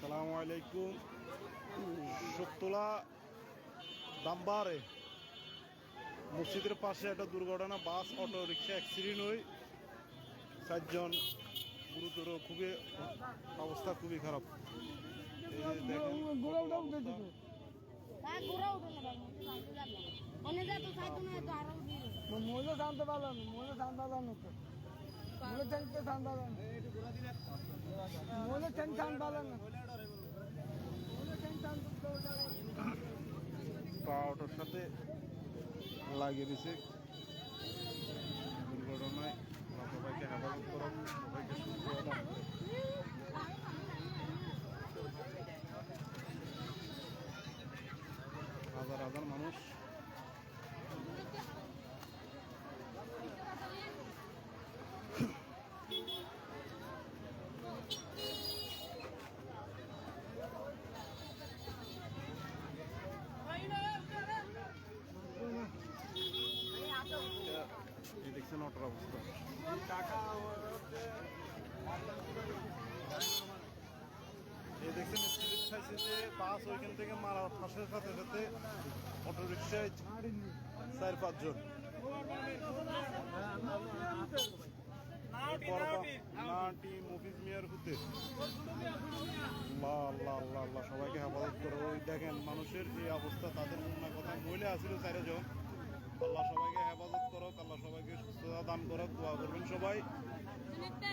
সালামু আলাইকুম। শুক্তলা দাম্বারে মসজিদের পাশে একটা দুর্ঘটনা বাস অটো রিক্সা অ্যাক্সিডেন্ট হয়ে চারজন গুরুতর খুবই অবস্থা খুবই খারাপ। এই যে দেখেন অবস্থা। তা ঘোরা উঠো না বাবু সাইডে যাবে। অন্য যা তো সাইডে না তো আরও দিয়ে। মূল্য জানতে পারলাম মূল্য জানতে পারলাম তো মূল্য জানতে জানতে পারলাম মূল্য চেন জানতে পারলাম না মূল্য চেন জানতে পা অটোর সাথে লাগিয়ে দিছে। দুর্ঘটনায় সবাইকে হাজার হাজার মানুষ এই যে ওইখান থেকে মারা সাথে সাথে চার পাঁচজন। নাটি মিয়ার সবাইকে হেফাজত করো ওই দেখেন, মানুষের এই অবস্থা, তাদের মনে কথা মহিলা আসছিল চারজন। আল্লাহ সবাইকে হেফাজত করো আল্লাহ সবাইকে সুস্থতা দান করো দোয়া করবেন সবাই।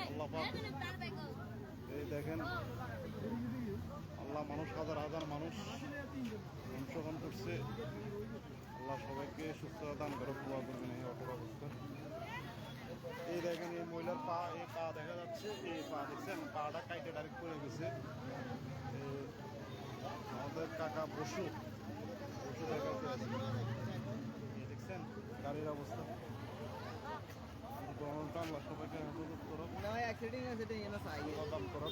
আল্লাহ। এই দেখেন, আল্লাহ মানুষ, হাজার হাজার মানুষ অংশগ্রহণ করছে। আল্লাহ সবাইকে সুস্থতা দান করো দোয়া করবেন এই অপর অবস্থা এই দেখেন, এই মহিলার পা, এই পা দেখা যাচ্ছে, এই পা দেখছেন, পাটা কাইটে ডাইরেক্ট পড়ে গেছে। আমাদের কাকা বসু বসু দেখা দেখছেন? গাড়ির অবস্থা। গরমটা আল্লাহ সবাইকে হেফাজত করো। করো।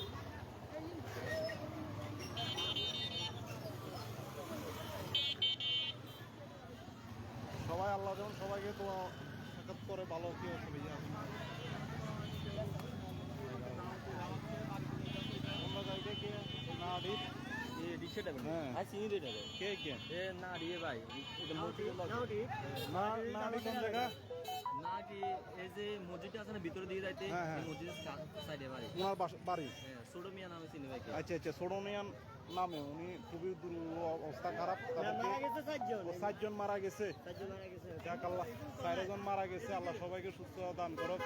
সবাই আল্লাহ যেমন সবাইকে তো সাক্ষাৎ করে ভালো কি অসুবিধা আমরা যাইতে কে না দিত হ্যাঁ। হ্যাঁ, হ্যাঁ। আচ্ছা, আচ্ছা, খুবই অবস্থা খারাপ। সাতজন। মারা গেছে। চারজন মারা গেছে। আল্লাহ সবাইকে সুস্থ দান করক।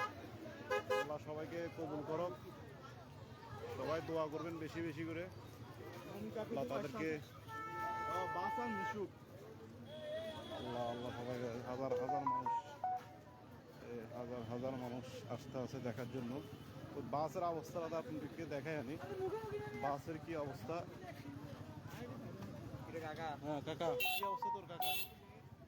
আল্লাহ সবাইকে কবুল করক। সবাই দোয়া করবেন বেশি বেশি করে। আল্লাহ তাদেরকে আল্লাহ আল্লাহ সবাইকে হাজার হাজার মানুষ হাজার হাজার মানুষ আসতে আছে দেখার জন্য। তো বাসের অবস্থাটা আপনাদেরকে দেখাই আনি বাসের কি অবস্থা? হ্যাঁ কাকা। কি অবস্থা তোর কাকা?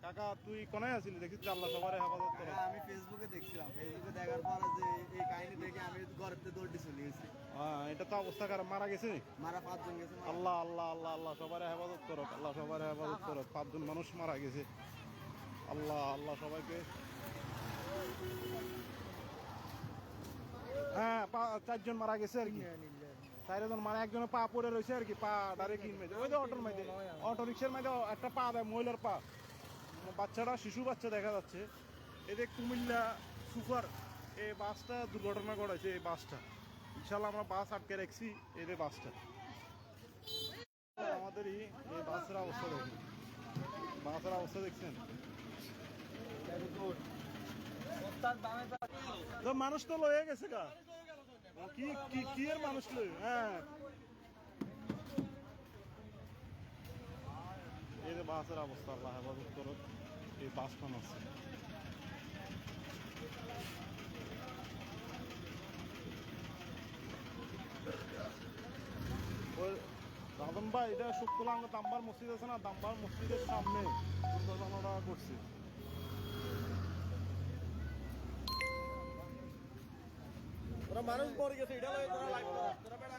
কাকা তুই কোনায় আছিলি দেখিস আল্লাহ সবার হেফাজত করে। আমি ফেসবুকে দেখছিলাম। ফেসবুকে দেখার পরে যে এই কাহিনী দেখে আমি ঘরেতে দৌড়টি চলে গেছি। হ্যাঁ এটা তো অবস্থা খারাপ। মারা গেছে? মারা পাঁচজন গেছে আল্লাহ আল্লাহ আল্লাহ আল্লাহ সবার হেফাজত করো আল্লাহ সবার হেফাজত করো পাঁচজন মানুষ মারা গেছে। আল্লাহ আল্লাহ সবাইকে। হ্যাঁ চারজন মারা গেছে আর কি। চারজন মারা একজনের পা পড়ে রয়েছে আর কি পা ডাইরেক্ট ওই যে অটোর মধ্যে। অটো রিক্সার মধ্যে একটা পা দেয় মহিলার পা। বাচ্চাটা শিশু বাচ্চা দেখা যাচ্ছে। যে কুমিল্লা সুপার এই বাসটা দুর্ঘটনা ঘটেছে এই বাসটা। বিশাল আমরা বাস আটকে রাখছি যে বাসটা। আমাদেরই এই বাসের অবস্থা দেখুন। বাসের অবস্থা দেখছেন? মানুষ তো লয়ে গেছে গা। কি কি কি এর মানুষ লই হ্যাঁ। যে বাসের অবস্থা, আল্লাহ হেফাজত করো এই বাসখান আছে। ওই দাদন ভাই এটা দাম্বার মসজিদ আছে না? দাম্বার মসজিদের সামনে দুর্ঘটনাটা তোরা মানুষ পড়ে গেছে এটা লয়ে তোরা লাগবে তোরা বেড়া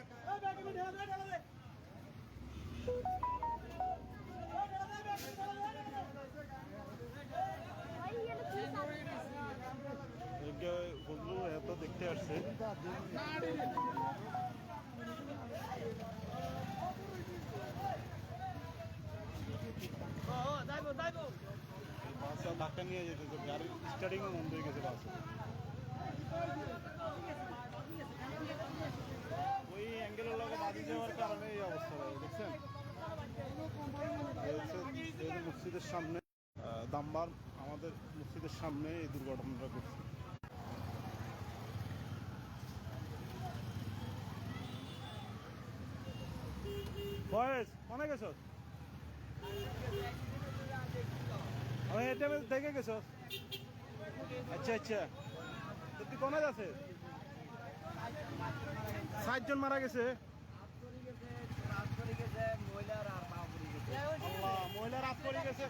বাসটা ধাক্কা নিয়ে যেতেছে গাড়ির স্টার্টিংও বন্ধ হয়ে গেছে বাস ওই অ্যাঙ্গেলের লগে যাওয়ার কারণে এই অবস্থা হয় দেখছেন মসজিদের সামনে দাম্বার আমাদের মসজিদের সামনে এই দুর্ঘটনাটা ঘটছে। বয়স মনে গেছ? এটা দেখে গেছ? আচ্ছা আচ্ছা। তুই কোনে আছে? ষাটজন মারা গেছে? আল্লাহ মহিলা রাত করে গেছে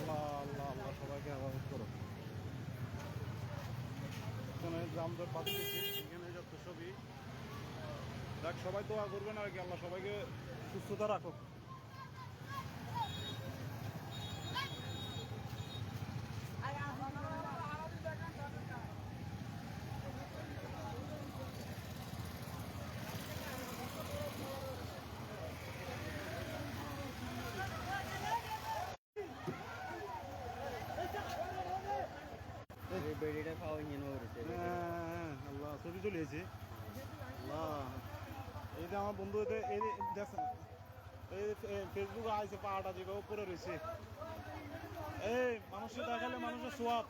আল্লাহ আল্লাহ আল্লাহ সবাইকে হেফাজত করো জামদের পাশে এখানে যত ছবি দেখ, সবাই তো দোয়া করবেন আর কি, আল্লাহ সবাইকে সুস্থতা রাখুক। বেডিটা খাওয়া নিয়ে চলে এসেছে আল্লাহ এই যে আমার বন্ধু এই এই ফেসবুকে আইছে পাহাড়টা যেভাবে উপরে রয়েছে। এই মানুষের দেখালে মানুষের সোয়াব